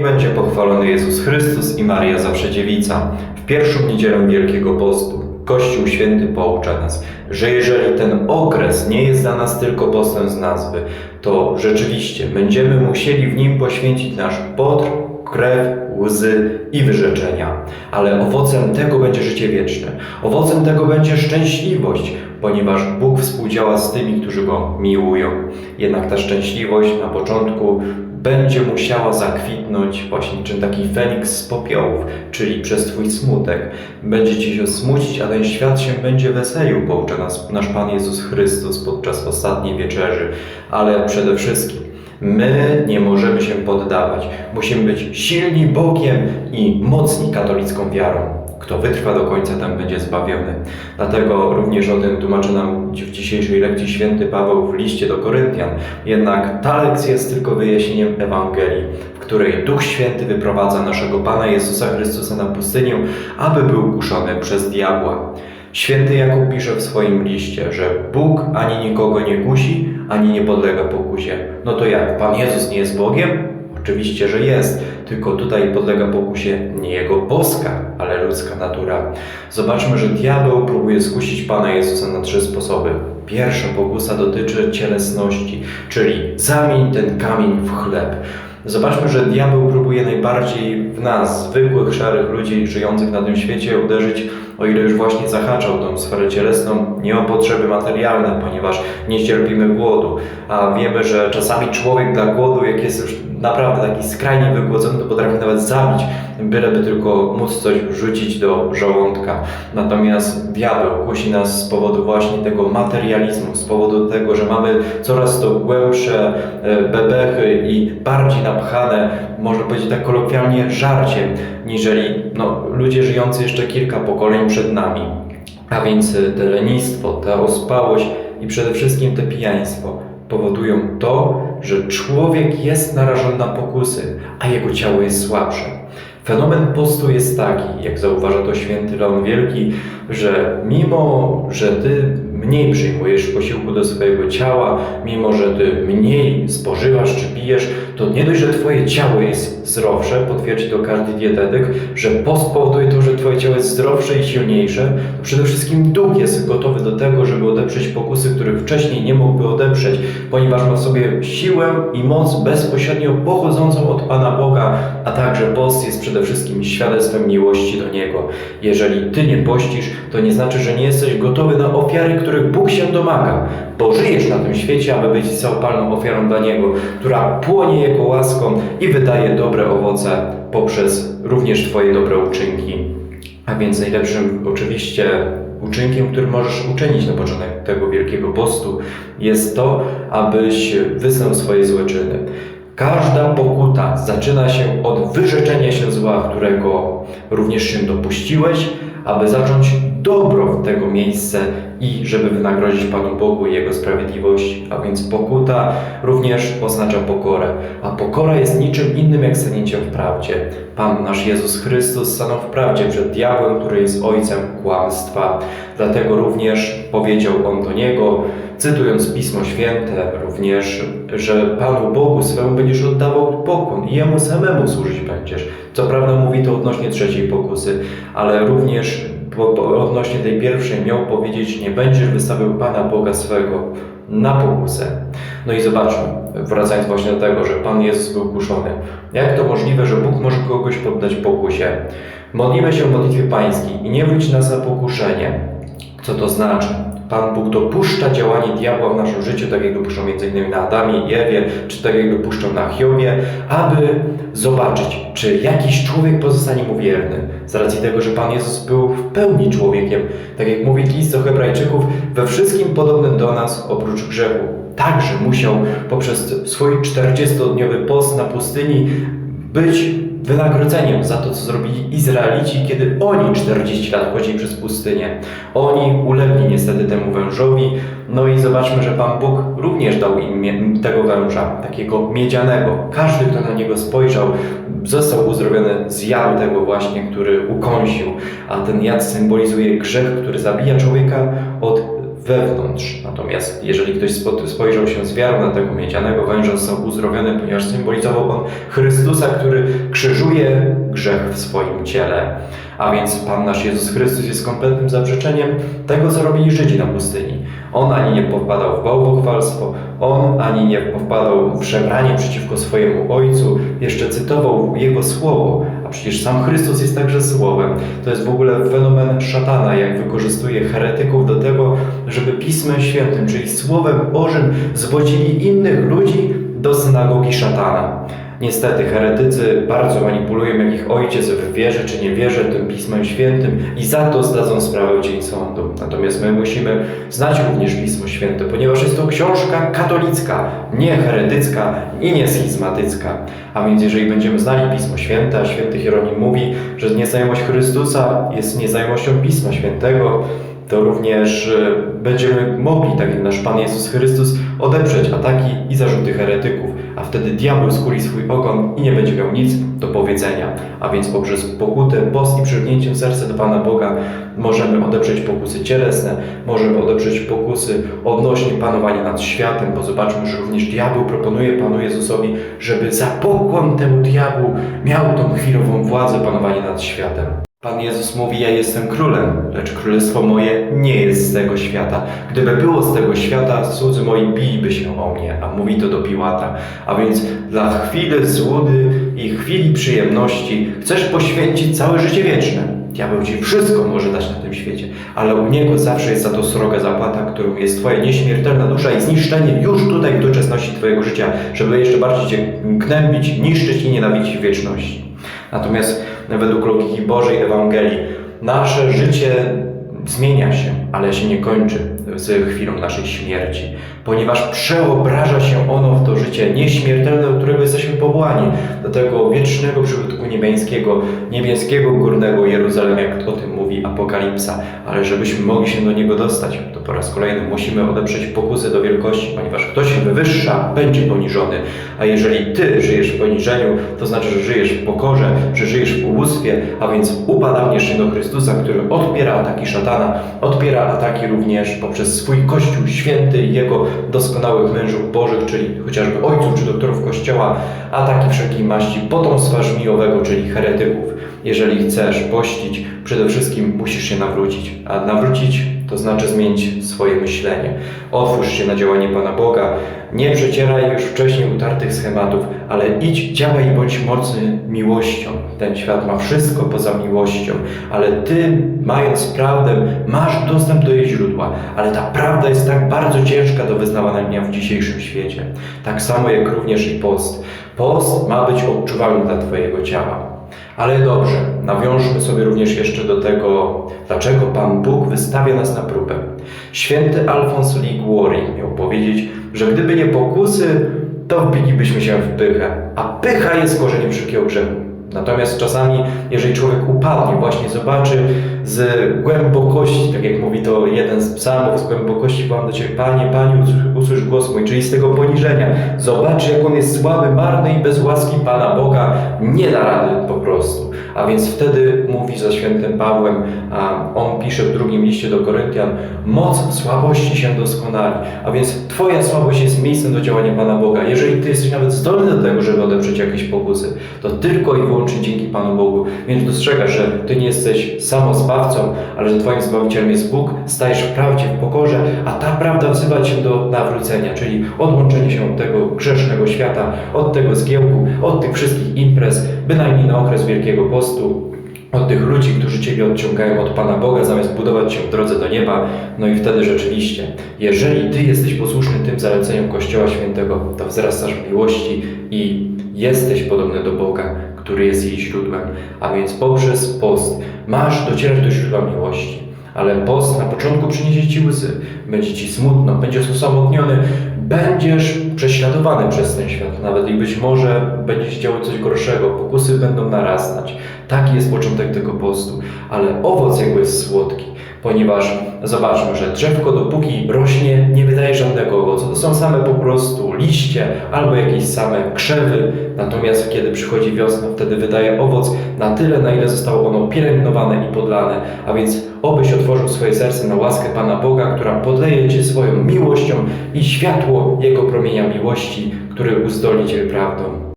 Będzie pochwalony Jezus Chrystus i Maria Zawsze Dziewica. W pierwszą niedzielę Wielkiego Postu Kościół Święty poucza nas, że jeżeli ten okres nie jest dla nas tylko postem z nazwy, to rzeczywiście będziemy musieli w nim poświęcić nasz potr, krew, łzy i wyrzeczenia. Ale owocem tego będzie życie wieczne. Owocem tego będzie szczęśliwość, ponieważ Bóg współdziała z tymi, którzy Go miłują. Jednak ta szczęśliwość na początku będzie musiała zakwitnąć właśnie czym taki feniks z popiołów, czyli przez Twój smutek. Będzie Ci się smucić, a ten świat się będzie weselił, poucza nas nasz Pan Jezus Chrystus podczas ostatniej wieczerzy. Ale przede wszystkim My nie możemy się poddawać. Musimy być silni Bogiem i mocni katolicką wiarą. Kto wytrwa do końca, ten będzie zbawiony. Dlatego również o tym tłumaczy nam w dzisiejszej lekcji święty Paweł w liście do Koryntian. Jednak ta lekcja jest tylko wyjaśnieniem Ewangelii, w której Duch Święty wyprowadza naszego Pana Jezusa Chrystusa na pustynię, aby był kuszony przez diabła. Święty Jakub pisze w swoim liście, że Bóg ani nikogo nie kusi, ani nie podlega pokusie. No to jak? Pan Jezus nie jest Bogiem? Oczywiście, że jest, tylko tutaj podlega pokusie nie jego boska, ale ludzka natura. Zobaczmy, że diabeł próbuje skusić Pana Jezusa na trzy sposoby. Pierwsza pokusa dotyczy cielesności, czyli zamień ten kamień w chleb. Zobaczmy, że diabeł próbuje najbardziej w nas, zwykłych, szarych ludzi żyjących na tym świecie, uderzyć, o ile już właśnie zahaczał tą sferę cielesną, nie o potrzeby materialne, ponieważ nie cierpimy głodu. A wiemy, że czasami człowiek dla głodu, jak jest już naprawdę taki skrajnie wygłodzony, to potrafi nawet zabić, byleby tylko móc coś wrzucić do żołądka. Natomiast diabeł kusi nas z powodu właśnie tego materializmu, z powodu tego, że mamy coraz to głębsze e, bebechy i bardziej napchane, można powiedzieć tak kolokwialnie, żarciem, niżeli no, ludzie żyjący jeszcze kilka pokoleń przed nami. A więc te lenistwo, ta ospałość i przede wszystkim te pijaństwo powodują to, że człowiek jest narażony na pokusy, a jego ciało jest słabsze. Fenomen postu jest taki, jak zauważa to święty Leon Wielki, że mimo, że ty mniej przyjmujesz posiłku do swojego ciała, mimo, że ty mniej spożywasz czy pijesz, to nie dość, że twoje ciało jest zdrowsze, potwierdzi to każdy dietetyk, że post powoduje to, że twoje ciało jest zdrowsze i silniejsze, przede wszystkim duch jest gotowy do tego, żeby odeprzeć pokusy, których wcześniej nie mógłby odeprzeć, ponieważ ma w sobie siłę i moc bezpośrednio pochodzącą od Pana Boga, a także post jest przede wszystkim świadectwem miłości do Niego. Jeżeli Ty nie pościsz, to nie znaczy, że nie jesteś gotowy na ofiary, których Bóg się domaga, bo żyjesz na tym świecie, aby być całopalną ofiarą dla Niego, która płonie Jego łaską i wydaje dobre owoce poprzez również Twoje dobre uczynki. A więc najlepszym oczywiście uczynkiem, który możesz uczynić na początek tego Wielkiego Postu jest to, abyś wyznał swoje złe czyny. Każda pokuta zaczyna się od wyrzeczenia się zła, którego również się dopuściłeś, aby zacząć dobro w tego miejsce i żeby wynagrodzić Panu Bogu Jego sprawiedliwości. A więc pokuta również oznacza pokorę. A pokora jest niczym innym jak stanięciem w prawdzie. Pan nasz Jezus Chrystus stanął w prawdzie przed diabłem, który jest ojcem kłamstwa. Dlatego również powiedział on do niego, cytując Pismo Święte, również, że Panu Bogu swemu będziesz oddawał pokłon i Jemu samemu służyć będziesz. Co prawda mówi to odnośnie trzeciej pokusy, ale również po, odnośnie tej pierwszej miał powiedzieć, nie będziesz wystawiał Pana Boga swego na pokusę. No i zobaczmy, wracając właśnie do tego, że Pan Jezus był kuszony. Jak to możliwe, że Bóg może kogoś poddać pokusie? Modlimy się w modlitwie pańskiej i nie wódź nas na pokuszenie. Co to znaczy? Pan Bóg dopuszcza działanie diabła w naszym życiu, tak jak dopuszczał m.in. na Adamie i Ewie, czy tak jak dopuszczał na Hiobie, aby zobaczyć, czy jakiś człowiek pozostanie mu wierny. Z racji tego, że Pan Jezus był w pełni człowiekiem, tak jak mówi list do Hebrajczyków, we wszystkim podobnym do nas oprócz grzechu. Także musiał poprzez swój 40-dniowy post na pustyni być wynagrodzeniem za to, co zrobili Izraelici, kiedy oni 40 lat chodzili przez pustynię. Oni ulegli niestety temu wężowi. No i zobaczmy, że Pan Bóg również dał im tego węża, takiego miedzianego. Każdy, kto na niego spojrzał, został uzdrowiony z jadu tego właśnie, który ukąsił. A ten jad symbolizuje grzech, który zabija człowieka od wewnątrz. Natomiast jeżeli ktoś spo- spojrzał się z wiarą na tego miedzianego węża, został uzdrowiony, ponieważ symbolizował on Chrystusa, który krzyżuje grzech w swoim ciele. A więc Pan nasz Jezus Chrystus jest kompletnym zaprzeczeniem tego, co robili Żydzi na pustyni. On ani nie popadał w bałwochwalstwo, on ani nie popadał w szemranie przeciwko swojemu Ojcu, jeszcze cytował Jego słowo, przecież sam Chrystus jest także słowem. To jest w ogóle fenomen szatana, jak wykorzystuje heretyków do tego, żeby Pismem Świętym, czyli Słowem Bożym, zwodzili innych ludzi do synagogi szatana. Niestety heretycy bardzo manipulują, jak ich ojciec w wierze czy nie wierzy tym Pismem Świętym i za to zdadzą sprawę w dzień sądu. Natomiast my musimy znać również Pismo Święte, ponieważ jest to książka katolicka, nie heretycka i nie schizmatycka. A więc jeżeli będziemy znali Pismo Święte, a święty Hieronim mówi, że nieznajomość Chrystusa jest nieznajomością Pisma Świętego, to również e, będziemy mogli, tak jak nasz Pan Jezus Chrystus, odeprzeć ataki i zarzuty heretyków, a wtedy diabeł skuli swój ogon i nie będzie miał nic do powiedzenia. A więc poprzez pokutę, post i przylgnięciem serca do Pana Boga możemy odeprzeć pokusy cielesne, możemy odeprzeć pokusy odnośnie panowania nad światem, bo zobaczmy, że również diabeł proponuje Panu Jezusowi, żeby za pokłon temu diabłu miał tą chwilową władzę panowania nad światem. Pan Jezus mówi: Ja jestem królem, lecz królestwo moje nie jest z tego świata. Gdyby było z tego świata, cudzy moi biliby się o mnie, a mówi to do Piłata. A więc dla chwili złudy i chwili przyjemności chcesz poświęcić całe życie wieczne. Diabeł ci wszystko może dać na tym świecie, ale u niego zawsze jest za to sroga zapłata, którą jest twoja nieśmiertelna dusza i zniszczenie już tutaj w doczesności twojego życia, żeby jeszcze bardziej cię gnębić, niszczyć i nienawidzić wieczności. Natomiast według logiki Bożej Ewangelii nasze życie zmienia się, ale się nie kończy z chwilą naszej śmierci, ponieważ przeobraża się ono w to życie nieśmiertelne, do którego jesteśmy powołani, do tego wiecznego przybytku niebiańskiego, niebieskiego górnego Jeruzalem, jak o tym mówi Apokalipsa. Ale żebyśmy mogli się do niego dostać, to po raz kolejny musimy odeprzeć pokusy do wielkości, ponieważ kto się wywyższa, będzie poniżony. A jeżeli ty żyjesz w poniżeniu, to znaczy, że żyjesz w pokorze, że żyjesz w ubóstwie, a więc upadaniesz się do Chrystusa, który odpiera ataki szatana, odpiera ataki również poprzez swój Kościół święty jego doskonałych mężów bożych, czyli chociażby ojców czy doktorów Kościoła, ataki wszelkiej maści potomstwa żmijowego, czyli heretyków. Jeżeli chcesz pościć, przede wszystkim musisz się nawrócić. A nawrócić to znaczy zmienić swoje myślenie. Otwórz się na działanie Pana Boga. Nie przecieraj już wcześniej utartych schematów, ale idź, działaj i bądź mocny miłością. Ten świat ma wszystko poza miłością, ale Ty, mając prawdę, masz dostęp do jej źródła. Ale ta prawda jest tak bardzo ciężka do wyznawania w dzisiejszym świecie. Tak samo jak również i post. Post ma być odczuwalny dla Twojego ciała. Ale dobrze, nawiążmy sobie również jeszcze do tego, dlaczego Pan Bóg wystawia nas na próbę. Święty Alfons Liguori miał powiedzieć, że gdyby nie pokusy, to wbilibyśmy się w pychę, a pycha jest korzeniem wszelkiego grzechu. Natomiast czasami, jeżeli człowiek upadnie, właśnie zobaczy z głębokości, tak jak mówi to jeden z psalmów, z głębokości wołam do Ciebie, Panie, Panie, usłysz, głos mój, czyli z tego poniżenia. Zobaczy, jak on jest słaby, marny i bez łaski Pana Boga, nie da rady po prostu. A więc wtedy mówi za świętym Pawłem, a on pisze w drugim liście do Koryntian, moc słabości się doskonali. A więc Twoja słabość jest miejscem do działania Pana Boga. Jeżeli Ty jesteś nawet zdolny do tego, żeby odeprzeć jakieś pokusy, to tylko i wyłącznie dzięki Panu Bogu. Więc dostrzegasz, że Ty nie jesteś samozbawcą, ale że Twoim Zbawicielem jest Bóg, stajesz w prawdzie, w pokorze, a ta prawda wzywa Cię do nawrócenia, czyli odłączenie się od tego grzesznego świata, od tego zgiełku, od tych wszystkich imprez, bynajmniej na okres Wielkiego Postu, od tych ludzi, którzy Ciebie odciągają od Pana Boga, zamiast budować Cię w drodze do nieba. No i wtedy rzeczywiście, jeżeli Ty jesteś posłuszny tym zaleceniom Kościoła Świętego, to wzrastasz w miłości i jesteś podobny do Boga, który jest jej źródłem. A więc poprzez post masz docierać do źródła miłości. Ale post na początku przyniesie Ci łzy, będzie Ci smutno, będziesz osamotniony, będziesz prześladowany przez ten świat, nawet i być może będziesz działo coś gorszego, pokusy będą narastać. Taki jest początek tego postu, ale owoc jego jest słodki, ponieważ zobaczmy, że drzewko dopóki rośnie nie wydaje żadnego owocu. To są same po prostu liście albo jakieś same krzewy, natomiast kiedy przychodzi wiosna, wtedy wydaje owoc na tyle, na ile zostało ono pielęgnowane i podlane. A więc obyś otworzył swoje serce na łaskę Pana Boga, która podleje Cię swoją miłością i światło Jego promienia miłości, który uzdolni Cię prawdą.